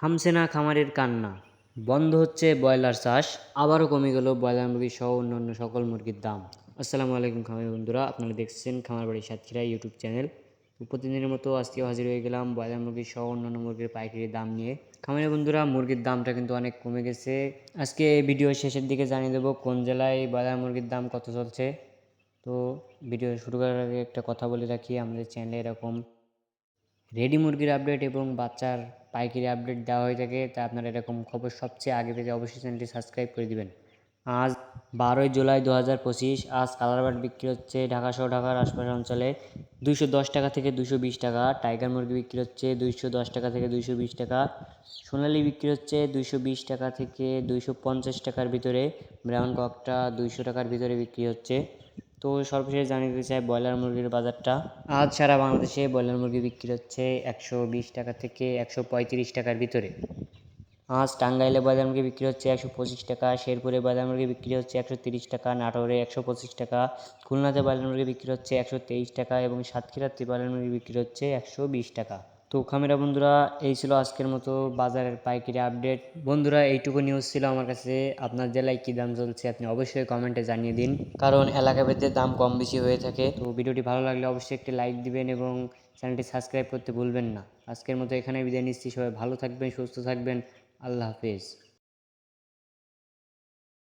থামছে না খামারের কান্না। বন্ধ হচ্ছে ব্রয়লার চাষ, আবারও কমে গেল ব্রয়লার মুরগি সহ অন্যান্য সকল মুরগির দাম। আসসালামু আলাইকুম খামারি বন্ধুরা, আপনারা দেখছেন খামার বাড়ি সাতক্ষীরা ইউটিউব চ্যানেল। প্রতিদিনের মতো আজকে হাজির হয়ে গেলাম ব্রয়লার মুরগি সহ অন্যান্য মুরগির পাইকারি দাম নিয়ে। খামারি বন্ধুরা, মুরগির দামটা কিন্তু অনেক কমে গেছে। আজকে ভিডিও শেষের দিকে জানিয়ে দেবো কোন জেলায় ব্রয়লার মুরগির দাম কত চলছে। তো ভিডিও শুরু করার আগে একটা কথা বলে রাখি, আমাদের চ্যানেলে এরকম রেডি মুরগির আপডেট এবং বাচ্চার পাইকারি আপডেট দেওয়া হয়ে থাকে, তা আপনারা এরকম খবর সবচেয়ে আগে পেতে অবশ্যই চ্যানেলটি সাবস্ক্রাইব করে দিবেন। আজ বারোই জুলাই দু হাজার পঁচিশ, আজ কালারবাট বিক্রি হচ্ছে ঢাকা সহ ঢাকার আশপাশের অঞ্চলে দুইশো দশ টাকা থেকে দুশো বিশ টাকা, টাইগার মুরগি বিক্রি হচ্ছে দুইশো দশ টাকা থেকে দুইশো বিশ টাকা, সোনালি বিক্রি হচ্ছে দুইশো বিশ টাকা থেকে দুইশো পঞ্চাশ টাকার ভিতরে ব্রাউন ককটা দুইশো টাকার ভিতরে বিক্রি হচ্ছে। তো সর্বশেষ জানিয়ে দিতে চাই ব্রয়লার মুরগির বাজারটা। আজ সারা বাংলাদেশে ব্রয়লার মুরগি বিক্রি হচ্ছে একশো বিশ টাকা থেকে একশো পঁয়ত্রিশ টাকার ভিতরে। আজ টাঙ্গাইলে ব্রয়লার মুরগি বিক্রি হচ্ছে একশো পঁচিশ টাকা শেরপুরে ব্রয়লার মুরগি বিক্রি হচ্ছে একশো তিরিশ টাকা নাটোরে একশো পঁচিশ টাকা খুলনাতে ব্রয়লার মুরগি বিক্রি হচ্ছে একশো তেইশ টাকা এবং সাতক্ষীরাতে ব্রয়লার মুরগি বিক্রি হচ্ছে একশো বিশ টাকা। তো খামেরা বন্ধুরা, এই ছিল আজকের মতো বাজারের পাইকারি আপডেট। বন্ধুরা, এইটুকু নিউজ ছিল আমার কাছে। আপনার জেলায় কী দাম চলছে আপনি অবশ্যই কমেন্টে জানিয়ে দিন। কারণ এলাকা ভেদে দাম কম বেশি হয়ে থাকে। তো ভিডিওটি ভালো লাগলে অবশ্যই একটি লাইক দিবেন এবং চ্যানেলটি সাবস্ক্রাইব করতে ভুলবেন না। আজকের মতো এখানে বিদায় নিচ্ছি। সবাই ভালো থাকবেন, সুস্থ থাকবেন। আল্লাহ হাফেজ।